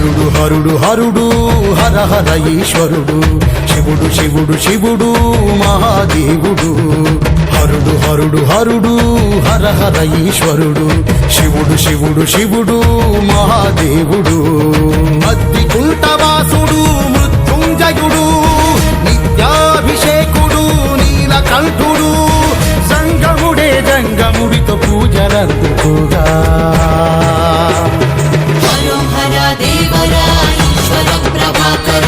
హరుడు హరుడు హరుడు హర హర ఈశ్వరుడు. శివుడు శివుడు శివుడు మహాదేవుడు. హరుడు హరుడు హరుడు హర హర ఈశ్వరుడు. శివుడు శివుడు శివుడు మహాదేవుడు. అద్ది కుంటవాసుడు మృత్యుంజయుడు నిత్యాభిషేకుడు నీలకంఠుడు. సంగముడే జంగముడితో పూజలందుకుగా. ప్రభాకర.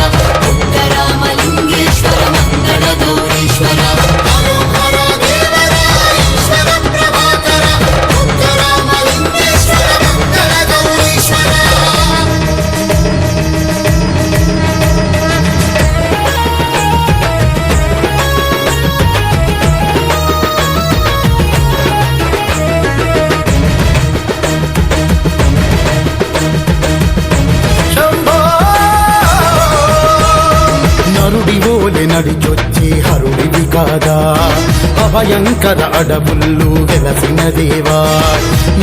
నడిచొచ్చి హరుడివి కాదా? అభయంకర అడవుల్లు వెలసిన దేవా?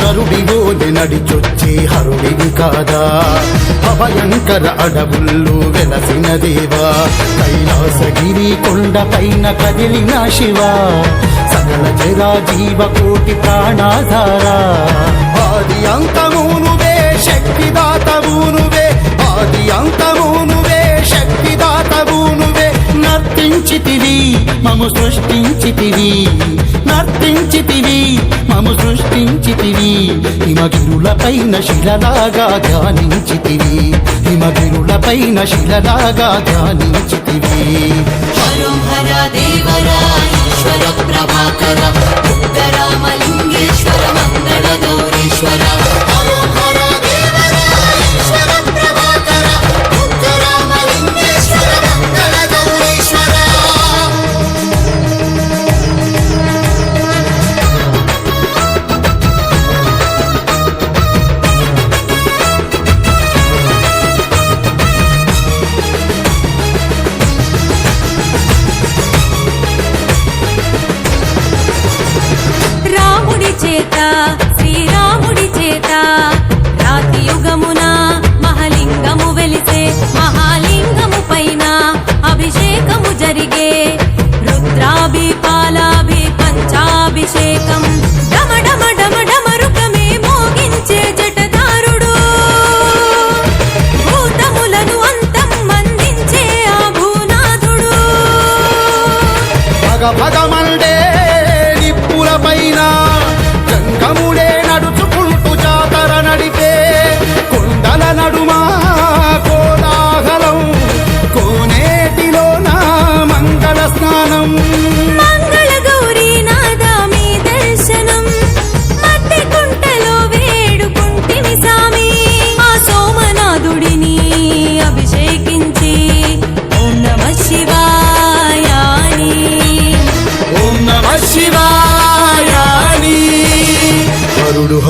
నరుడి ఓలె నడిచొచ్చి హరుడివి కాదా? అభయంకర అడవుల్లు వెలసిన దేవా? కైలాసగిరి కొండ పైన కదిలిన శివ? సకల జరా జీవ కోటి ప్రాణాధార? ఆది అంతము నువ్వే శక్తిదాతవు నువ్వే ఆది అంతము నువ్వే శక్తిదాతవు నర్తించితివి మము సృష్టించితివి. నర్తించితివి మము సృష్టించితివి. హిమగిరులపైన శిలలాగా ధ్యానించితివి. హిమగిరులపైన శిలలాగా ధ్యానించితివి. टा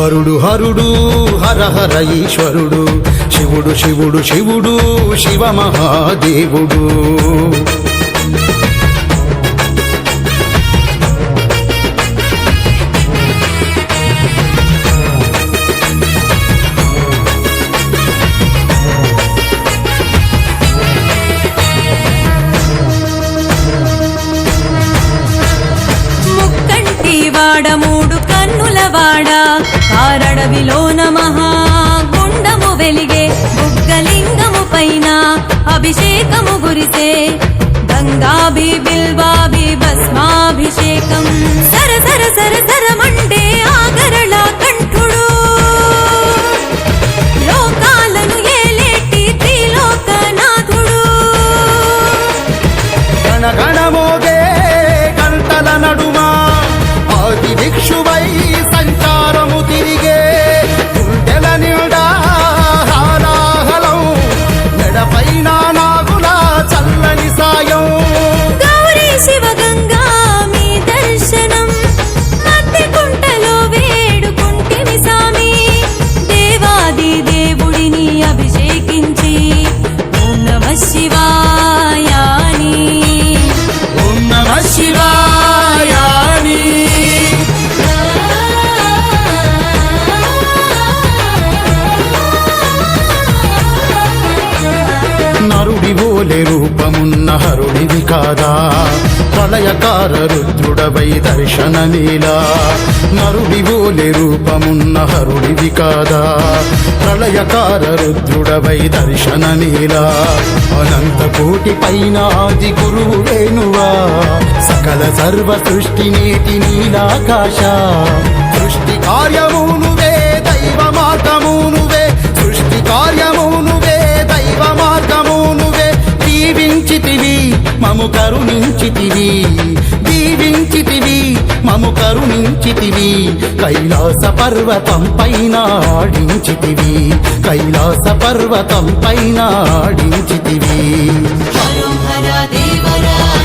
హరుడు హరుడు హర హర ఈశ్వరుడు శివుడు శివుడు శివుడు శివ మహాదేవుడు. ముక్కంటి వాడ మూడు కన్నుల కారడవిలోన మహా గుండము వెలిగే బుగ్గలింగము పైన అభిషేకము గురిసే. గంగాభి బిల్వాభి భస్మాభిషేకం. సర సర సర సర ఓలె రూపమున్న హరుడివి కాదా? ప్రళయకార రుద్రుడవై దర్శనమేలా నరుడి ఓలె రూపమున్న హరుడివి కాదా? ప్రళయకార రుద్రుడవై దర్శనమేలా అనంత కోటి పైన ఆది గురువు వేణువా? సకల సర్వ సృష్టి నేటి నీలాకాశ. సృష్టి కార్యమును మము కరుణించితివి దీవించితివి మము కరుణించితివి. కైలాస పర్వతం పైన ఆడించితివి కైలాస పర్వతం పైన ఆడించితివి. హరం హర దేవరా.